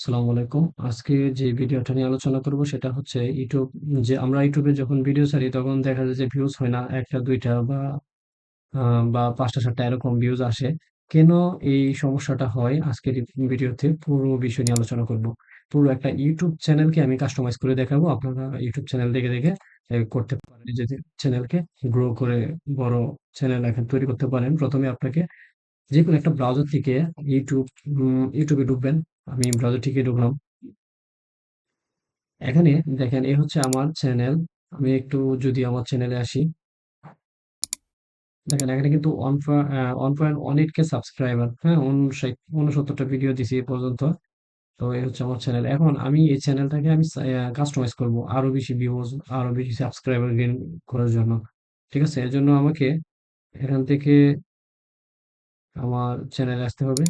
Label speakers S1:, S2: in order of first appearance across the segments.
S1: আসসালামু আলাইকুম। আজকে যে ভিডিওটা নিয়ে আলোচনা করব সেটা হচ্ছে ইউটিউব যে আমরা ইউটিউবে যখন ভিডিও ছাড়ি তখন দেখা যায় যে ভিউজ হয় না একটা দুইটা বা বা পাঁচটা সাতটা এরকম ভিউজ আসে। কেন এই সমস্যাটা হয় আজকের ভিডিওতে পুরো বিষয় নিয়ে আলোচনা করব। পুরো একটা ইউটিউব চ্যানেলকে আমি কাস্টমাইজ করে দেখাবো। আপনারা ইউটিউব চ্যানেল দেখে, দেখে করতে পারেন নিজেদের চ্যানেলকে গ্রো করে বড় চ্যানেল এখন তৈরি করতে পারেন। ১ম এ আপনাকে যেকোনো একটা ব্রাউজার থেকে ইউটিউব ইউটিউবে ঢুকবেন। আমি ব্রাউজার ঠিকই ঢুকলাম। এখানে দেখেন এ হচ্ছে আমার চ্যানেল। আমি একটু যদি আমার চ্যানেলে আসি। দেখেন এখানে কিন্তু 1 প আ 1.18 কে সাবস্ক্রাইবার, হ্যাঁ? 59 ৬৯ টা ভিডিও দিছি এ পর্যন্ত। তো এই হচ্ছে আমার চ্যানেল। এখন আমি এই চ্যানেলটাকে আমি কাস্টমাইজ করব। আরও বেশি ভিউজ, আরও বেশি সাবস্ক্রাইবার গেইন করার জন্য। ঠিক আছে? এর জন্য আমাকে এখান থেকে আমার চ্যানেলে আসতে হবে।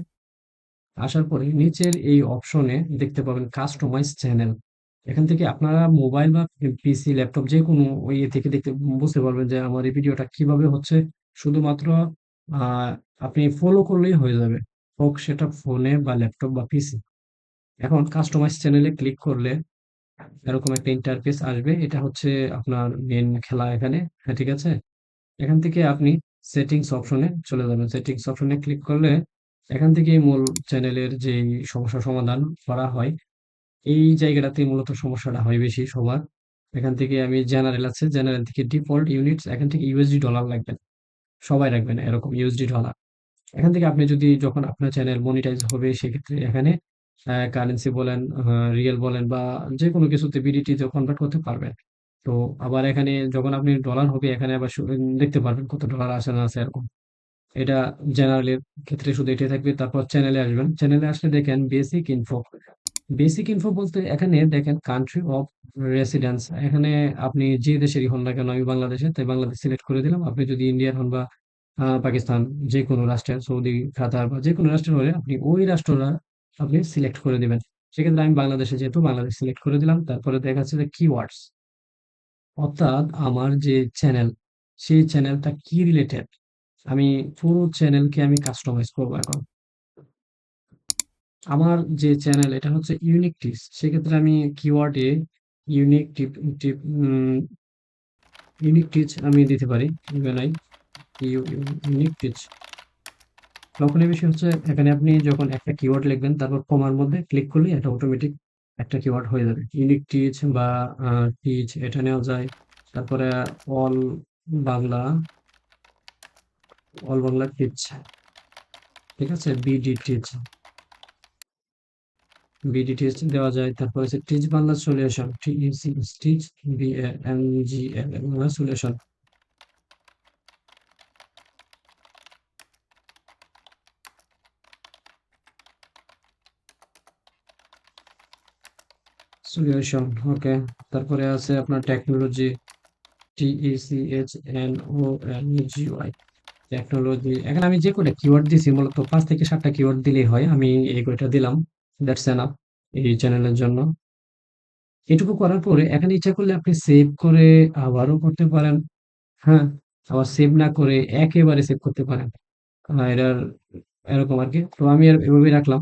S1: আসার পরে নিচের এই অপশনে দেখতে পাবেন কাস্টমাইজ চ্যানেল। এখান থেকে আপনারা মোবাইল বা পিসি, ল্যাপটপ যেকোনো ইয়ে থেকে দেখতে বুঝতে পারবেন যে আমার এই ভিডিওটা কীভাবে হচ্ছে। শুধুমাত্র আপনি ফলো করলেই হয়ে যাবে। হোক সেটা ফোনে বা ল্যাপটপ বা পিসি। এখন কাস্টমাইজ চ্যানেলে ক্লিক করলে এরকম একটা ইন্টারফেস আসবে। এটা হচ্ছে আপনার মেন খেলা এখানে। হ্যাঁ, ঠিক আছে? এখান থেকে আপনি সেটিংস অপশনে চলে যাবেন। সেটিংস অপশনে ক্লিক করলে এখান থেকেই মূল চ্যানেলের যে সমস্যা সমাধান করা হয়, এই জায়গাটাতেই মূলত সমস্যাটা হয় বেশি সবার। এখান থেকে আমি জেনারেল আছে, জেনারেল থেকে ডিফল্ট ইউনিটস এখান থেকে ইউএসডি ডলার রাখবেন। সবাই রাখবেন এরকম ইউএসডি ডলার। এখান থেকে আপনি যদি যখন আপনার চ্যানেল মনিটাইজ হবে সেক্ষেত্রে এখানে কারেন্সি বলেন, রিয়াল বলেন বা যেকোনো কিছুতে বিডিটিতে কনভার্ট করতে পারবেন। তো আবার এখানে যখন আপনি ডলার হবে এখানে আবার দেখতে পারবেন কত ডলার আছে না আছে এরকম। এটা জেনারেলের ক্ষেত্রে শুধু এটাই থাকবে। তারপর চ্যানেলে আসবেন। চ্যানেলে আসলে দেখেন বেসিক ইনফো। বেসিক ইনফো বলতে এখানে দেখেন কান্ট্রি অফ রেসিডেন্স। এখানে আপনি যে দেশেরই হন না কেন, আমি বাংলাদেশে তাই বাংলাদেশ সিলেক্ট করে দিলাম। আপনি যদি ইন্ডিয়ার হন বা পাকিস্তান যেকোনো রাষ্ট্রের, সৌদি, কাতার বা যেকোনো রাষ্ট্রের হলে আপনি ওই রাষ্ট্রটা আপনি সিলেক্ট করে দিবেন। সেক্ষেত্রে আমি বাংলাদেশে যেহেতু বাংলাদেশ সিলেক্ট করে দিলাম। তারপরে দেখা যাচ্ছে যে কিওয়ার্ডস। অর্থাৎ আমার যে চ্যানেল, সেই চ্যানেলটা কি রিলেটেড? আমি পুরো চ্যানেলকে আমি কাস্টমাইজ করব এখন। আমার যে চ্যানেল এটা হচ্ছে ইউনিক টিপস। সেক্ষেত্রে আমি কিওয়ার্ডে unique tip tip unique tech আমি দিতে পারি। Unique tech. তখনই বিষয় হচ্ছে, এখানে আপনি যখন একটা কিওয়ার্ড লিখবেন, তারপর কমার মধ্যে ক্লিক করলে এটা অটোমেটিক একটা কিওয়ার্ড হয়ে যাবে। ইউনিক টিচ বা টিচ এটা নেওয়া যায়। তারপরে all Bangla all Bangla tech. ঠিক আছে? BD teach. বিডি টিচ দেওয়া যায়। তারপর হচ্ছে tech Bangla solution. TEC tech BANGL Bangla solution. Solution okay. তারপরে আছে আপনার টেকনোলজি টিইসিএইচএনওএলজিওয়াই টেকনোলজি। এখানে আমি যে কয়টা কিওয়ার্ড দিছি, মূলত পাঁচ থেকে সাতটা কিওয়ার্ড দিলেই হয়। আমি এই কয়টা দিলাম। দ্যাটস এনাফ এই চ্যানেলের জন্য। এটুকু করার পরে এখানে ইচ্ছা করলে আপনি সেভ করে আবারও করতে পারেন। হ্যাঁ? আবার সেভ না করে একেবারে সেভ করতে পারেন। এটার এরকম আরকি। তো আমি আর এভাবেই রাখলাম।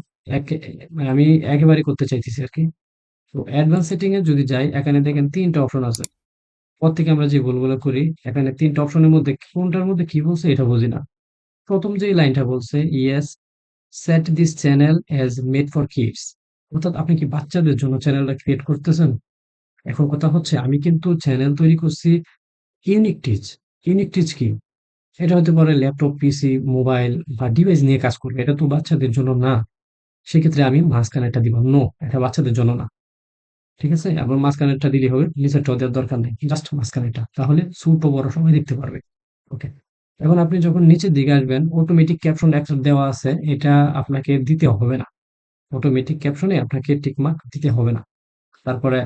S1: মানে আমি একেবারে করতে চাইতেছি আর কি তো অ্যাডভান্স সেটিং এ যদি যাই, এখানে দেখেন ৩ টা অপশন আছে। প্রত্যেকে আমরা যে ভুলগুলো করি এখানে ৩ টা অপশনের মধ্যে কোনটার মধ্যে কি বলছে এটা বুঝি না। প্রথম যে লাইনটা বলছে yes set this channel as made for kids. অর্থাৎ আপনি কি বাচ্চাদের জন্য চ্যানেলটা ক্রিয়েট করতেছেন? এখন কথা হচ্ছে আমি কিন্তু চ্যানেল তৈরি করছি ইউনিক টিচ। ইউনিক টিচ কি? এটা হতে পারে ল্যাপটপ, পিসি, মোবাইল বা ডিভাইস নিয়ে কাজ করবে। এটা তো বাচ্চাদের জন্য না। সেক্ষেত্রে আমি মাঝখানেরটা দিব। নো, এটা বাচ্চাদের জন্য না। ঠিক আছে? এবং মাঝখানেরটা দিলে হবে। নিচেরটাও দেওয়ার দরকার নেই। জাস্ট মাঝখানেরটা। তাহলে ছোট বড় সবাই দেখতে পারবে। ওকে। এখন আপনি যখন নিচের দিকে আসবেন অটোমেটিক ক্যাপশন একটা দেওয়া আছে। এটা আপনাকে দিতে হবে না। অটোমেটিক ক্যাপশনে আপনাকে টিক মার্ক দিতে হবে না। তারপরে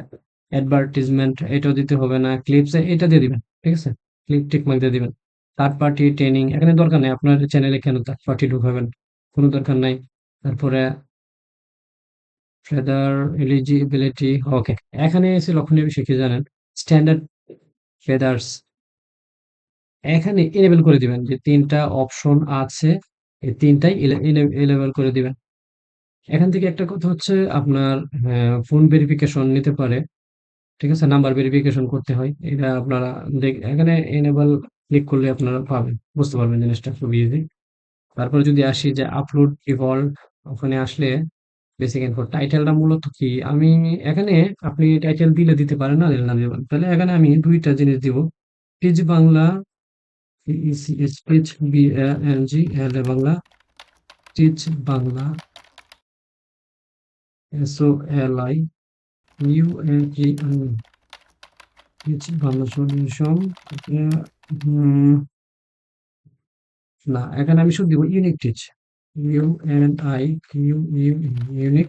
S1: অ্যাডভার্টাইজমেন্ট এটাও দিতে হবে না। ক্লিপসে এটা দিয়ে দিবেন। ঠিক আছে? ক্লিপ টিক মার্ক দিয়ে দিবেন। থার্ড পার্টি ট্রেনিং এখানে দরকার নেই। আপনার চ্যানেলে কেন থার্ড পার্টি ঢুকাবেন? কোনো দরকার নাই। তারপরে ফেদার এলিজিবিলিটি ওকে। এখানে এসে লক্ষণীয় শিখে জানেন? স্ট্যান্ডার্ড ফেদার্স এখানে এনেবল করে দিবেন যে তিনটা অপশন আছে। এই ৩ টাই এলে এনে এনেবল করে দিবেন। এখান থেকে একটা কথা হচ্ছে আপনার ফোন ভেরিফিকেশন নিতে পারে, ঠিক আছে নাম্বার ভেরিফিকেশন করতে হয়, এটা আপনারা এখানে এনেবল ক্লিক করলে আপনারা পাবেন, বুঝতে পারবেন জিনিসটা খুব ইজি তারপরে যদি আসি যে আপলোড ডিফল্ট ওখানে আসলে বেসিক ইনফো টাইটেলটা মূলত কি? আমি এখানে আপনি টাইটেল দিলে দিতে পারেন, না দিলে না পারেন। তাহলে এখানে আমি দুইটা জিনিস দিব। Tech Bangla N G L Bangla tech Bangla S O L I U N G tech Bangla solution না, এখানে আমি শুধু দিব unique tech U N I U U unique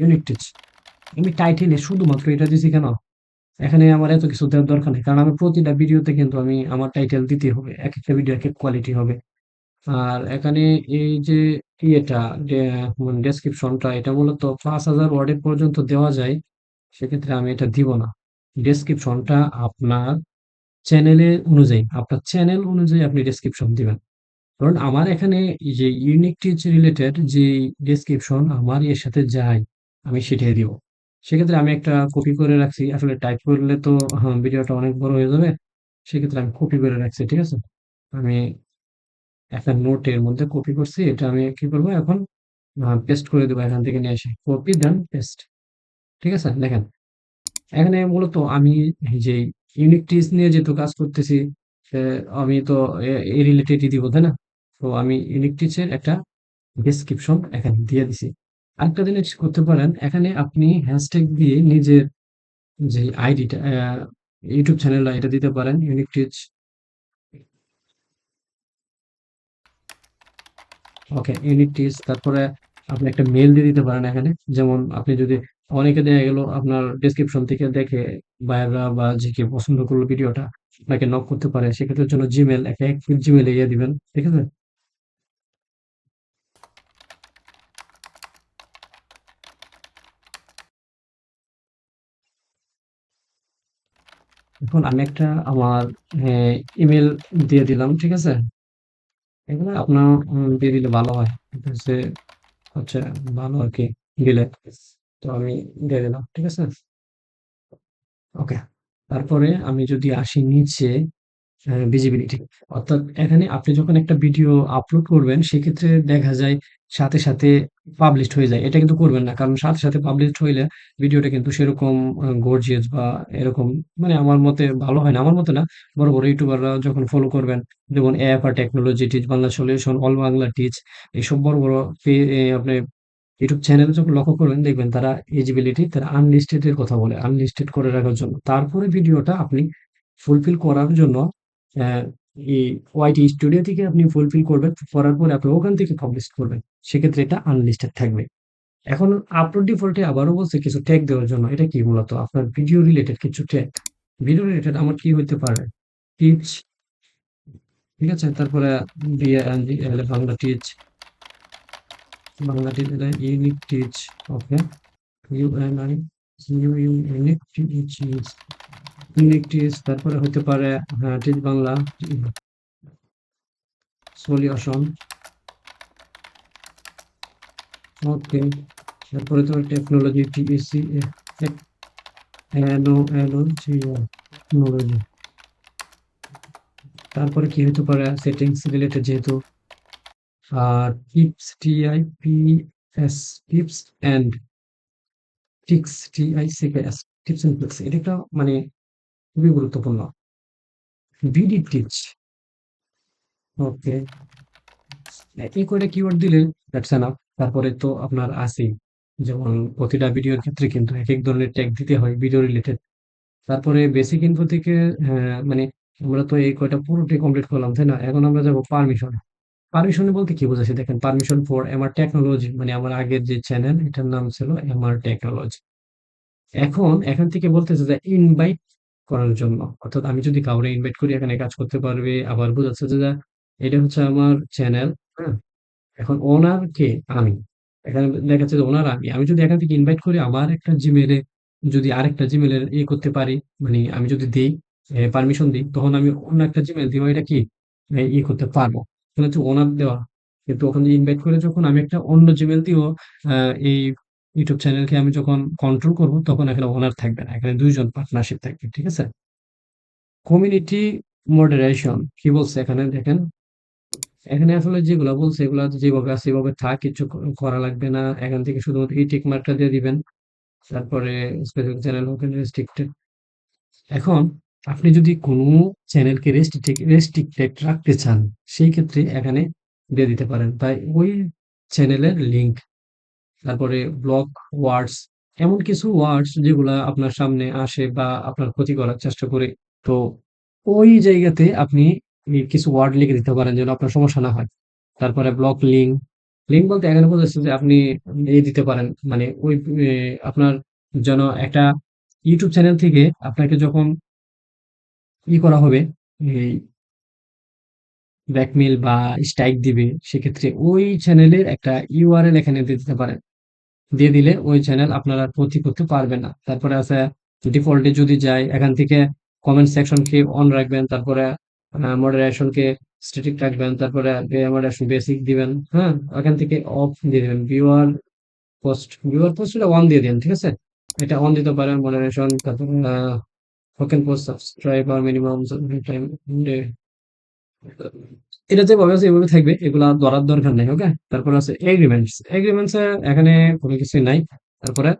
S1: unique tech আমি টাইটেলে শুধুমাত্র এটা দিছি কেন? এখানে আমার এত কিছু দেওয়ার দরকার নেই। কারণ আমি প্রতিটা ভিডিওতে কিন্তু আমি আমার টাইটেল দিতে হবে। এক একটা ভিডিও এক এক কোয়ালিটি হবে। আর এখানে এই যে ইয়েটা ডেসক্রিপশনটা এটা মূলত পাঁচ হাজার ওয়ার্ডের পর্যন্ত দেওয়া যায়। সেক্ষেত্রে আমি এটা দিব না। ডেসক্রিপশনটা আপনার চ্যানেলের অনুযায়ী, আপনার চ্যানেল অনুযায়ী আপনি ডেসক্রিপশন দিবেন। কারণ আমার এখানে যে ইউনিক টিচ রিলেটেড যে ডেসক্রিপশন আমার এর সাথে যায় আমি সেটাই দিব। সেক্ষেত্রে আমি একটা কপি করে রাখছি। আসলে টাইপ করলে তো হ্যাঁ, ভিডিওটা অনেক বড় হয়ে যাবে। সেক্ষেত্রে আমি কপি করে রাখছি ঠিক আছে? আমি একটা নোটের মধ্যে কপি করছি। এটা আমি কি করব এখন? পেস্ট করে দেবো এখান থেকে নিয়ে এসে। কপি দেন পেস্ট ঠিক আছে? দেখেন। এখানে মূলত আমি যে ইউনিক টিচ নিয়ে যেহেতু কাজ করতেছি আমি তো এই রিলেটেডই দিব তাই না? তো আমি ইউনিক একটা ডেসক্রিপশন এখানে দিয়ে দিছি। আরেকটা জিনিস করতে পারেন, এখানে আপনি হ্যাশট্যাগ দিয়ে নিজের যে আইডিটা ইউটিউব চ্যানেলটা এটা দিতে পারেন unique tech okay unique tech তারপরে আপনি একটা মেল দিয়ে দিতে পারেন এখানে। যেমন আপনি যদি অনেকে দেখা গেল আপনার ডেসক্রিপশন থেকে দেখে বায়াররা বা যে কেউ পছন্দ করল ভিডিওটা আপনাকে নক করতে পারে, সেক্ষেত্রে জন্য জিমেল একটা এক জিমেল ইয়ে দিবেন, ঠিক আছে? এখন আমি একটা আমার ইমেল দিয়ে দিলাম, ঠিক আছে? এগুলো আপনার দিয়ে দিলে ভালো হয়। হচ্ছে হচ্ছে ভালো আর কি, দিলে। তো আমি দিয়ে দিলাম, ঠিক আছে? ওকে। তারপরে আমি যদি আসি নিচে ভিজিবিলিটি অর্থাৎ এখানে আপনি যখন একটা ভিডিও আপলোড করবেন, সেক্ষেত্রে দেখা যায় সাথে সাথে পাবলিশড হয়ে যায়। এটা কিন্তু করবেন না, কারণ সাথে সাথে পাবলিশড হইলে ভিডিওটা কিন্তু সেরকম গর্জিয়াস বা এরকম মানে আমার মতে ভালো হয় না। আমার মতে না, বড় বড় ইউটিউবাররা যখন ফলো করবেন, যেমন FR technology tech Bangla solution all Bangla tech এইসব বড় বড় আপনি ইউটিউব চ্যানেলে যখন লক্ষ্য করবেন, দেখবেন তারা এজিবিলিটি তারা আনলিস্টেড এর কথা বলে আনলিস্টেড করে রাখার জন্য। তারপরে ভিডিওটা আপনি ফুলফিল করার জন্য ওয়াইটি স্টুডিও থেকে আপনি ফুলফিল করবেন, করার পরে আপনি ওখান থেকে পাবলিশ করবেন। সেক্ষেত্রে এটা আনলিস্টেড থাকবে। এখন আপলোড ডিফল্টে আবারও বলছে, কিছু ট্যাগ দেওয়ার জন্য। এটা কি মূলত? আপনার ভিডিও রিলেটেড কিছু ট্যাগ ভিডিও রিলেটেড আমার কি হইতে পারে? টিচ ঠিক আছে? তারপরে BNG Bangla tech Bangla tech unique tech okay UNI U U unique tech unique তারপরে হতে পারে হ্যাঁ টিচ বাংলা সলিউশন ওকে তারপরে তোমার টেকনোলজি টিএসসি এনো এনো টেকনোলজি তারপরে কি হতে পারে সেটিংস রিলেটেড যেহেতু, আর tips TI P S tips and tricks TI CKS tips and tricks এটা একটা মানে খুবই গুরুত্বপূর্ণ। বিডি টিপস ওকে এই করে কিওয়ার্ড দিলে দ্যাটস এনাফ তারপরে তো আপনার আছেই। যেমন প্রতিটা ভিডিওর ক্ষেত্রে কিন্তু এক এক ধরনের ট্যাগ দিতে হয় ভিডিও রিলেটেড তারপরে বেসিক ইনফো থেকে হ্যাঁ, মানে আমরা তো এই কয়টা পুরোটাই কমপ্লিট করলাম তাই না? এখন আমরা যাব পারমিশন পারমিশন বলতে কি বোঝাচ্ছে? দেখেন পারমিশন ফর এমআর টেকনোলজি মানে আমার আগের যে চ্যানেল এটার নাম ছিল এমআর টেকনোলজি এখন এখান থেকে বলতেছে যে ইনভাইট করার জন্য। অর্থাৎ আমি যদি কাউরে ইনভাইট করি, এখানে কাজ করতে পারবে, আবার বোঝাচ্ছে যে এটা হচ্ছে আমার চ্যানেল হ্যাঁ? এখন ওনার কে আমি? এখানে দেখাচ্ছে যে ওনার আমি। আমি যদি এখান থেকে ইনভাইট করি আমার একটা জিমেলে যদি আরেকটা জিমেলের ইয়ে করতে পারি মানে আমি যদি দিই পারমিশন দিই, তখন আমি অন্য একটা জিমেল দিব এটা কি? ইয়ে করতে পারব। হচ্ছে ওনার দেওয়া। কিন্তু ওখানে ইনভাইট করে যখন আমি একটা অন্য জিমেল দিয়েও এই ইউটিউব চ্যানেলকে আমি যখন কন্ট্রোল করব, তখন এখানে ওনার থাকবে না। এখানে দুইজন পার্টনারশিপ থাকবে, ঠিক আছে? কমিউনিটি মডারেশন কি বলছে এখানে দেখেন? এখানে আসলে যেগুলা বলছে, এগুলা যেভাবে আছে সেভাবে থাক, কিছু করা লাগবে না। এখান থেকে শুধুমাত্র এই টিক মার্কটা দিয়ে দিবেন। তারপরে স্পেসিফিক চ্যানেল হোক রেস্ট্রিক্টেড এখন আপনি যদি কোনো চ্যানেলকে রেস্ট্রিক্টেড রাখতে চান, সেই ক্ষেত্রে এখানে দিয়ে দিতে পারেন। তাই ওই চ্যানেলের লিংক তারপরে ব্লক ওয়ার্ডস এমন কিছু ওয়ার্ডস যেগুলা আপনার সামনে আসে বা আপনার ক্ষতি করার চেষ্টা করে। তো ওই জায়গাতে আপনি কিছু ওয়ার্ড লিখে দিতে পারেন যেন আপনার সমস্যা না হয়। তারপরে ব্লক লিঙ্ক লিঙ্ক বলতে এখানে বোঝাচ্ছে যে আপনি এই দিতে পারেন। মানে ওই আপনার যেন একটা ইউটিউব চ্যানেল থেকে আপনাকে যখন ই করা হবে, এই ব্ল্যাকমেইল বা স্ট্রাইক দিবে, সেক্ষেত্রে ওই চ্যানেলের একটা ইউআরএল এখানে দিয়ে দিতে পারেন। দিয়ে দিলে ওই চ্যানেল আপনারা ক্ষতি করতে পারবে না। তারপরে আছে ডিফল্টে যদি যায় এখান থেকে কমেন্ট সেকশনকে অন রাখবেন, তারপরে মডারেশনকে স্ট্যাটিক রাখবেন, তারপরে মডারেশন বেসিক দিবেন হ্যাঁ? এখান থেকে অফ দিয়ে দিবেন। ভিউয়ার পোস্ট ভিউয়ার পোস্ট এটা অন দিয়ে দিন, ঠিক আছে? এটা অন দিতে পারেন মডারেশন তারপরে token post subscriber minimum time এটা যেভাবে আছে, এভাবে থাকবে, এগুলা ধরার দরকার নেই ওকে তারপরে আছে এগ্রিমেন্টস এগ্রিমেন্টস এখানে কোনো কিছু নাই। তারপরে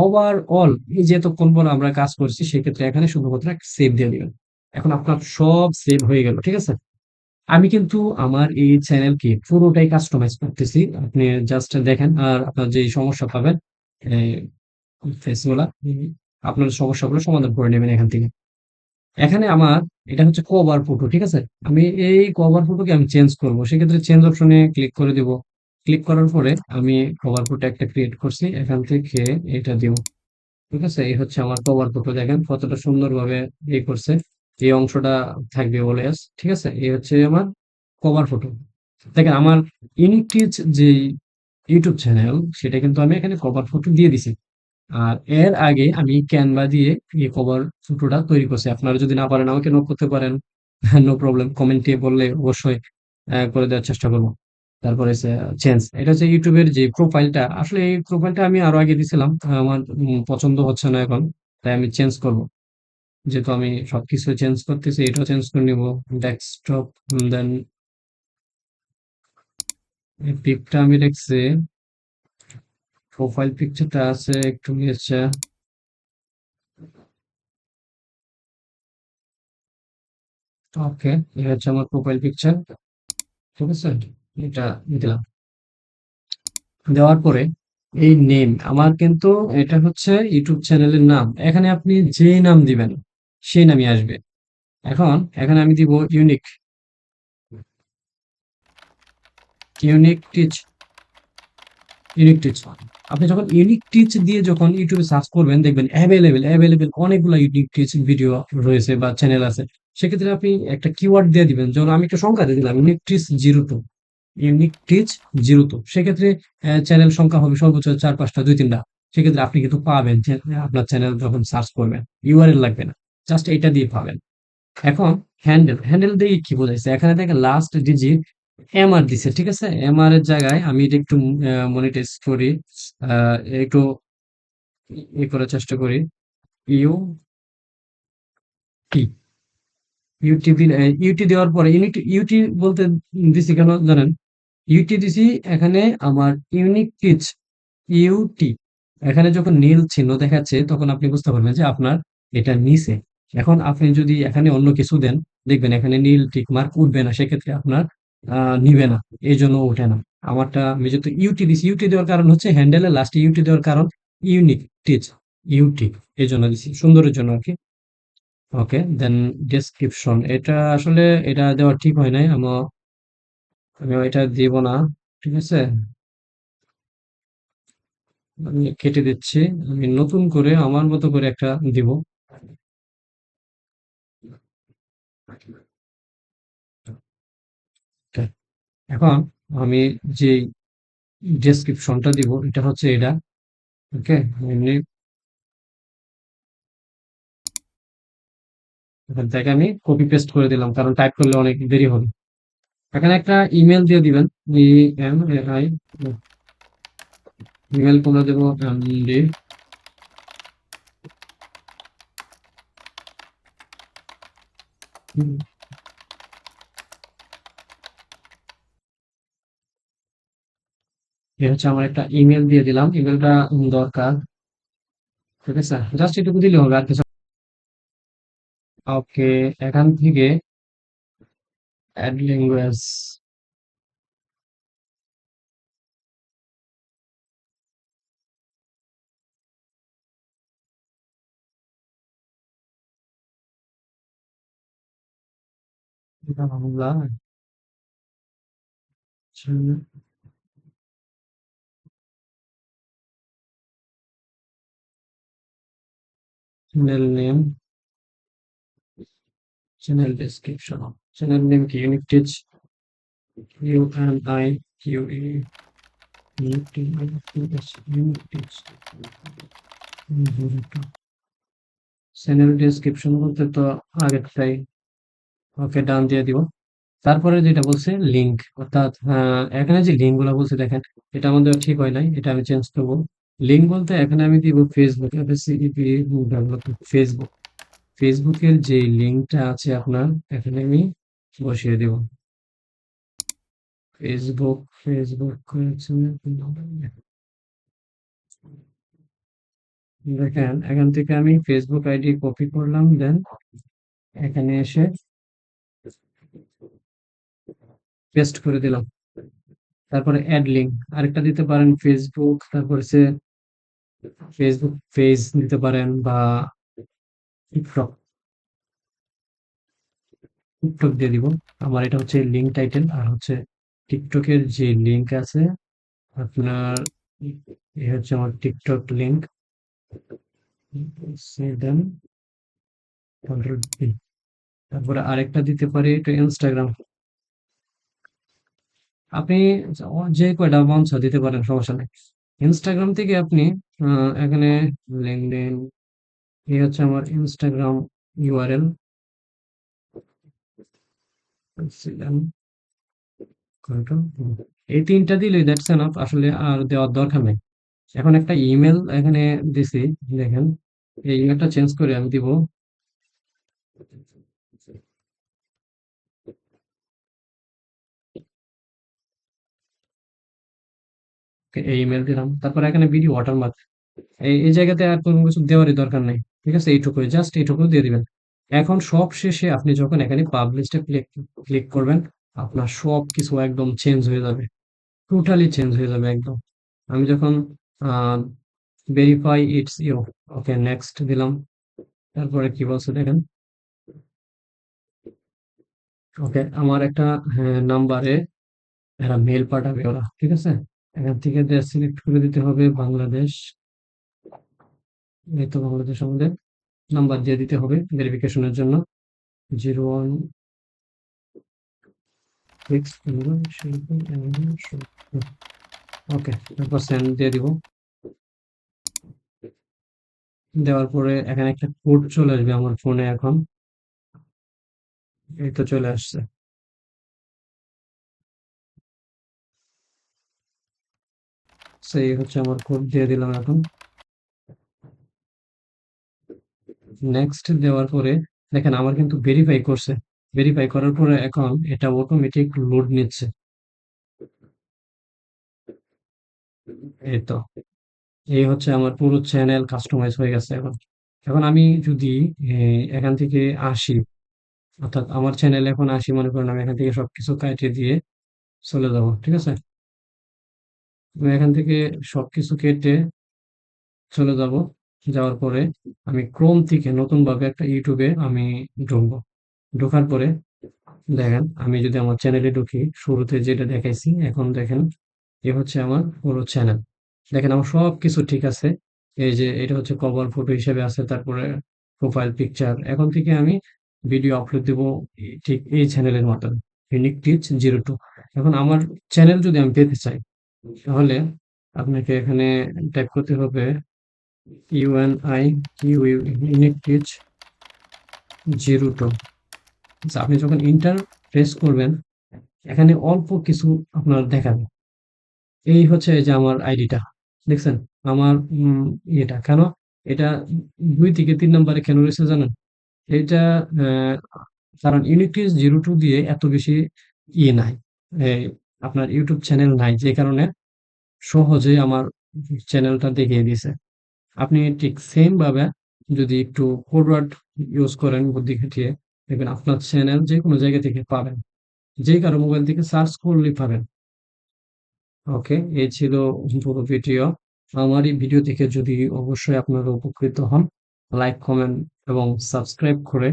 S1: ওভারঅল এই যে এতক্ষণ পর আমরা কাজ করছি, সেক্ষেত্রে এখানে শুধুমাত্র সেভ দিয়ে দিবেন। এখন আপনার সব সেভ হয়ে গেল, ঠিক আছে? আমি কিন্তু আমার এই চ্যানেলকে পুরোটাই কাস্টমাইজ করতেছি। আপনি জাস্ট দেখেন, আর আপনার যে সমস্যা পাবেন ফেসগুলা আপনার সমস্যাগুলো সমাধান করে নেবেন এখান থেকে। এখানে আমার এটা হচ্ছে কভার ফটো ঠিক আছে? আমি এই কভার ফটোকে আমি চেঞ্জ করব। সেক্ষেত্রে চেঞ্জ অপশনে ক্লিক করে দিব। ক্লিক করার পরে আমি কভার ফটো একটা ক্রিয়েট করছি, এখান থেকে এটা দিব। ঠিক আছে? এই হচ্ছে আমার কভার ফটো দেখেন কতটা সুন্দরভাবে ইয়ে করছে। এই অংশটা থাকবে অলওয়েজ ঠিক আছে? এই হচ্ছে আমার কভার ফটো দেখেন আমার ইউনিকটিজ যে ইউটিউব চ্যানেল সেটা কিন্তু আমি এখানে কভার ফটো দিয়ে দিছি। আর এর আগে আমি ক্যানভা দিয়ে এই কভার ফটোটা তৈরি করছি। আপনারা যদি না পারেন, আমাকে নক করতে পারেন। নো প্রবলেম কমেন্টে বললে অবশ্যই করে দেওয়ার চেষ্টা করব। তারপরে চেঞ্জ এটা হচ্ছে ইউটিউবের যে প্রোফাইলটা আসলে এই প্রোফাইলটা আমি আরও আগে দিছিলাম। আমার পছন্দ হচ্ছে না এখন। তাই আমি চেঞ্জ করব। যেহেতু আমি সবকিছু চেঞ্জ করতেছি, এটাও চেঞ্জ করে নিব। ডেস্কটপ দেন পিকটা আমি দেখছি প্রোফাইল পিকচারটা আছে একটু নিয়েছে ওকে, এই হচ্ছে আমার প্রোফাইল পিকচার ঠিক আছে? এটা দিলাম। দেওয়ার পরে এই নেম আমার কিন্তু এটা হচ্ছে ইউটিউব চ্যানেলের নাম। এখানে আপনি যে নাম দিবেন, সেই নামই আসবে। এখন, এখানে আমি দিব unique unique tech unique tech আপনি যখন ইউনিক টিচ দিয়ে যখন ইউটিউবে সার্চ করবেন, দেখবেন অ্যাভেলেবেল অ্যাভেলেবেল অনেকগুলো ইউনিক টিচ ভিডিও রয়েছে বা চ্যানেল আছে। সেক্ষেত্রে আপনি একটা কিওয়ার্ড দিয়ে দিবেন, যেমন আমি একটা সংখ্যা দিয়ে দিলাম unique tech zero two unique tech zero two সেক্ষেত্রে চ্যানেল সংখ্যা হবে সর্বোচ্চ চার, পাঁচটা, দুই, তিনটা। সেক্ষেত্রে আপনি কিন্তু পাবেন আপনার চ্যানেল যখন সার্চ করবেন ইউআরএল লাগবে না। জাস্ট এটা দিয়ে পাবেন। এখন হ্যান্ডেল হ্যান্ডেল দিয়ে কি বোঝাইছে? এখানে দেখেন লাস্ট ডিজিট এমআর দিছে, ঠিক আছে? এমআর এর জায়গায় আমি এটা একটু মনিটাইজ করি। একটু ই করার চেষ্টা করি। ইউ টি ইউটি দিলে ইউটি দেওয়ার পরে ইউনিটি ইউটি বলতে দিছি কেন জানেন? ইউটি দিছি এখানে আমার ইউনিক টিচ ইউটি এখানে যখন নীল চিহ্ন দেখাচ্ছে, তখন আপনি বুঝতে পারবেন যে আপনার এটা নিচে। এখন আপনি যদি এখানে অন্য কিছু দেন, দেখবেন এখানে নীল টিক মার্ক উঠবে না, সেক্ষেত্রে আপনার নিবে না। এই জন্য ওঠে না। আমারটা আমি যেহেতু ইউটি দিছি ইউটি দেওয়ার কারণ হচ্ছে হ্যান্ডেলের লাস্টে ইউটি দেওয়ার কারণ ইউনিক টিচ ইউটি এই জন্য দিছি। সুন্দরের জন্য আর কি ওকে দেন ডেসক্রিপশন এটা আসলে এটা দেওয়া ঠিক হয় নাই। আমার আমি এটা দিব না, ঠিক আছে? আমি কেটে দিচ্ছি। আমি নতুন করে আমার মতো করে একটা দিব। এখন আমি যে ডেসক্রিপশনটা দিব, এটা হচ্ছে এটা, ওকে? এমনি এখান থেকে আমি কপি পেস্ট করে দিলাম, কারণ টাইপ করলে অনেক দেরি হবে। এখানে একটা ইমেল দিয়ে দিবেন ইমেল করে দেবো? এমডি এ হচ্ছে আমার একটা ইমেল দিয়ে দিলাম। ইমেলটা দরকার। ঠিক আছে? জাস্ট এটুকু দিলে হবে। আর কিছু ওকে এখান থেকে add language Bangla. Channel name channel description channel name কি unique tech U N I Q E unique tech unique tech channel description বলতে তো আগেরটাই ওকে ডান দিয়ে দিব। তারপরে যেটা বলছে লিঙ্ক অর্থাৎ এখানে যে লিঙ্কগুলো বলছে, দেখেন, এটা আমাদের ঠিক হয় নাই, এটা আমি চেঞ্জ করব। লিঙ্ক বলতে এখানে আমি দিব ফেসবুক ফেসবুক ফেসবুকের যে লিঙ্কটা আছে আপনার, এখানে আমি বসিয়ে দেব। ফেসবুক ফেসবুক দেখেন, এখান থেকে আমি ফেসবুক আইডি কপি করলাম, দেন এখানে এসে পেস্ট করে দিলাম। তারপরে অ্যাড লিঙ্ক আরেকটা দিতে পারেন ফেসবুক তারপরে সে ফেসবুক পেজ নিতে পারেন বা টিকটক টিকটক দিয়ে দিব। আমার এটা হচ্ছে লিঙ্ক টাইটেল আর হচ্ছে টিকটকের যে লিঙ্ক আছে, আপনার এই হচ্ছে আমার টিকটক লিঙ্ক দেন তারপরে আরেকটা দিতে পারি এটা ইনস্টাগ্রাম আপনি যে কয়টা মঞ্চ দিতে পারেন, সমস্যা নেই। ইনস্টাগ্রাম থেকে আপনি এখানে লেনদেন এই হচ্ছে আমার ইনস্টাগ্রাম ইউআরএল এই তিনটা দিলেই দ্যাটস এনাফ আসলে আর দেওয়ার দরকার নেই। এখন একটা ইমেল এখানে দিছি, দেখেন। এই ইমেলটা চেঞ্জ করে আমি দিব। এই ইমেল দিলাম। তারপর এখানে ভিডিও ওয়াটারমার্ক এই এই জায়গাতে আর কোনো কিছু দেওয়ারই দরকার নেই। ঠিক আছে? এইটুকুই জাস্ট এইটুকু দিয়ে দিবেন। এখন সব শেষে আপনি যখন এখানে পাবলিশটা ক্লিক ক্লিক করবেন, আপনার সব কিছু একদম চেঞ্জ হয়ে যাবে। টোটালি চেঞ্জ হয়ে যাবে একদম। আমি যখন verify it's U okay next দিলাম। তারপরে কি বলছে দেখেন? ওকে আমার একটা নাম্বারে এরা মেল পাঠাবে ওরা। ঠিক আছে? এখান থেকে দেশ সিলেক্ট করে দিতে হবে বাংলাদেশ, এই তো বাংলাদেশ আমাদের নাম্বার দিয়ে দিতে হবে ভেরিফিকেশনের জন্য। জিরো ওয়ান সিক্স ওকে তারপর সেন্ড দিয়ে দিব। দেওয়ার পরে এখানে একটা কোড চলে আসবে আমার ফোনে এখন। এই তো চলে আসছে। সেই হচ্ছে আমার কোড দিয়ে দিলাম এখন। নেক্সট দেওয়ার পরে, দেখেন আমার কিন্তু ভেরিফাই করছে। ভেরিফাই করার পরে এখন এটা অটোমেটিক লোড নিচ্ছে। এই তো। এই হচ্ছে আমার পুরো চ্যানেল কাস্টমাইজ হয়ে গেছে এখন। এখন আমি যদি এখান থেকে আসি, অর্থাৎ আমার চ্যানেল এখন আসি, মনে করেন আমি এখান থেকে সবকিছু কাটিয়ে দিয়ে চলে যাব, ঠিক আছে? এখান থেকে সবকিছু কেটে চলে যাব। যাওয়ার পরে আমি ক্রোম থেকে নতুনভাবে একটা ইউটিউবে আমি ঢুকবো। ঢোকার পরে দেখেন, আমি যদি আমার চ্যানেলে ঢুকি, শুরুতে যেটা দেখাইছি, এখন দেখেন এ হচ্ছে আমার পুরো চ্যানেল দেখেন আমার সব কিছু ঠিক আছে। এই যে এটা হচ্ছে কভার ফটো হিসেবে আছে, তারপরে প্রোফাইল পিকচার এখন থেকে আমি ভিডিও আপলোড দেবো ঠিক এই চ্যানেলের মতন। ইউনিক টিচ জিরো টু এখন আমার চ্যানেল যদি আমি পেতে চাই তাহলে আপনাকে এখানে টাইপ করতে হবে UNI Q unique zero two আপনি যখন ইন্টার প্রেস করবেন, এখানে অল্প কিছু আপনার দেখাবে। এই হচ্ছে যে আমার আইডিটা দেখছেন? আমার ইয়েটা, কেন? এটা দুই থেকে তিন নম্বরে কেন রয়েছে জানেন? এটা কারণ ইউনিটিস জিরো টু দিয়ে এত বেশি ইয়ে নাই। আপনার ইউটিউব চ্যানেল নাই, যে কারণে সহজে আমার চ্যানেলটা দেখিয়ে দিয়েছে। আপনি ঠিক সেম ভাবে যদি একটু ফরওয়ার্ড ইউজ করেন বুদ্ধি খাটিয়ে, দেখবেন আপনার চ্যানেল যে কোনো জায়গা থেকে পাবেন। যে কারও মোবাইল থেকে সার্চ করলেই পাবেন। ওকে এই ছিল পুরো ভিডিও আমার এই ভিডিও থেকে যদি অবশ্যই আপনারা উপকৃত হন লাইক কমেন্ট এবং সাবস্ক্রাইব করে